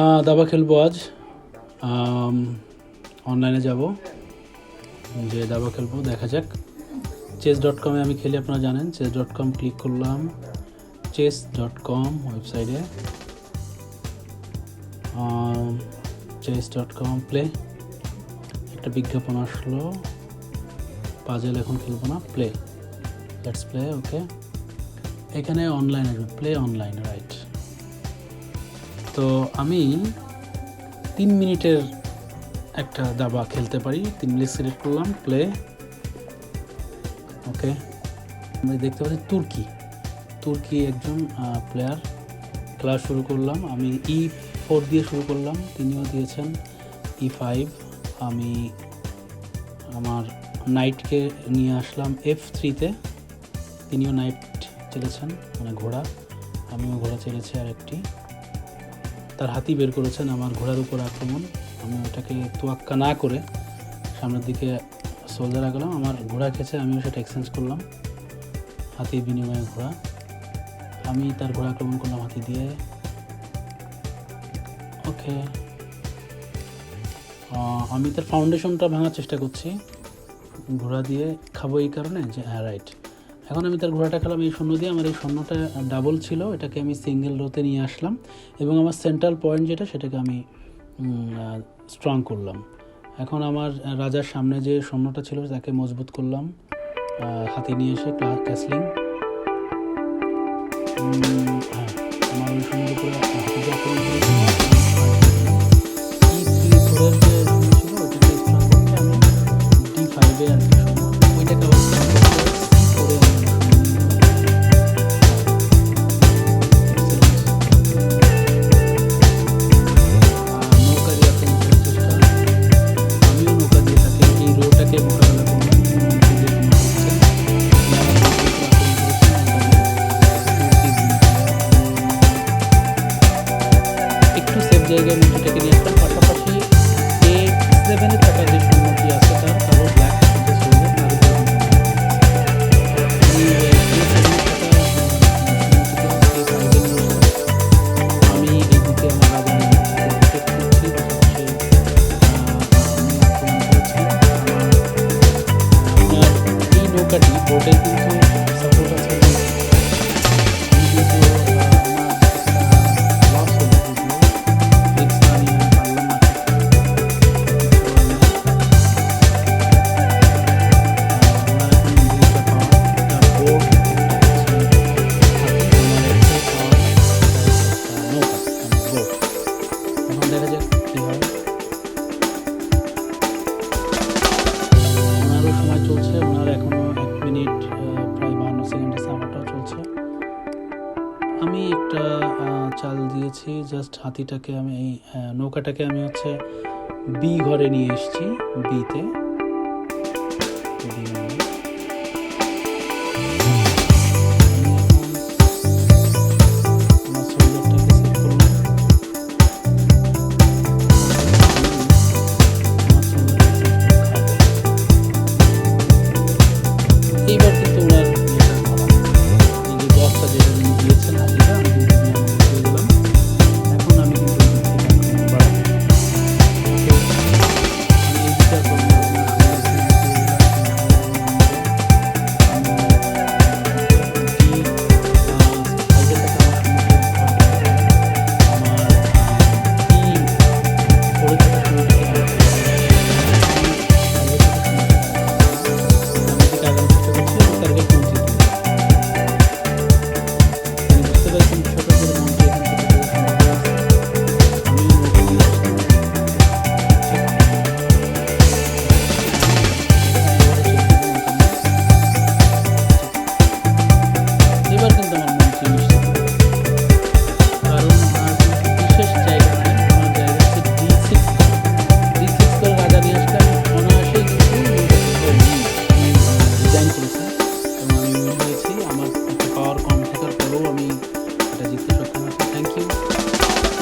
আহ, দাবা খেলব আজ। অনলাইনে যাব। যে দাবা খেলব দেখা যাক। চেস ডট কমে আমি খেলি আপনারা জানেন। চেস ডট কম ক্লিক করলাম। চেস ডট কম ওয়েবসাইটে চেস ডট কম প্লে একটা বিজ্ঞাপন আসলো। পাজেল এখন খেলব না প্লে লেটস প্লে ওকে এখানে অনলাইন প্লে অনলাইন রাইট তো আমি তিন মিনিটের একটা দাবা খেলতে পারি। তিন মিনিট সিলেক্ট করলাম প্লে ওকে আমি দেখতে পাচ্ছি তুর্কি। তুর্কি একজন প্লেয়ার খেলা শুরু করলাম। আমি ই ফোর দিয়ে শুরু করলাম। তিনিও দিয়েছেন ই ফাইভ আমি আমার নাইটকে নিয়ে আসলাম এফ থ্রিতে তিনিও নাইট চেলেছেন মানে ঘোড়া। আমিও ঘোড়া চেলেছি আর একটি তার হাতি বের করেছেন আমার ঘোড়ার উপর আক্রমণ। আমি ওটাকে তোয়াক্কা না করে সামনের দিকে সোলজার আগালাম আমার ঘোড়া খেয়েছে আমিও সেটা এক্সচেঞ্জ করলাম। হাতির বিনিময়ে ঘোড়া। আমি তার ঘোড়া আক্রমণ করলাম হাতি দিয়ে। ওকে। আমি তার ফাউন্ডেশনটা ভাঙার চেষ্টা করছি। ঘোড়া দিয়ে খাব এই কারণে যে হ্যাঁ রাইট এখন আমি তার ঘোড়াটা খেলাম এই শূন্য দিয়ে। আমার এই শূন্যটা ডাবল ছিল, এটাকে আমি সিঙ্গেল রোতে নিয়ে আসলাম এবং আমার সেন্ট্রাল পয়েন্ট যেটা, সেটাকে আমি স্ট্রং করলাম। এখন আমার রাজার সামনে যে শূন্যটা ছিল, তাকে মজবুত করলাম হাতি নিয়ে এসে ক্যাসলিং আমার ওই শূন্যের উপরে দিয়েছি জাস্ট হাতিটাকে আমি এই নৌকাটাকে আমি হচ্ছে বি ঘরে নিয়ে এসেছি বিতে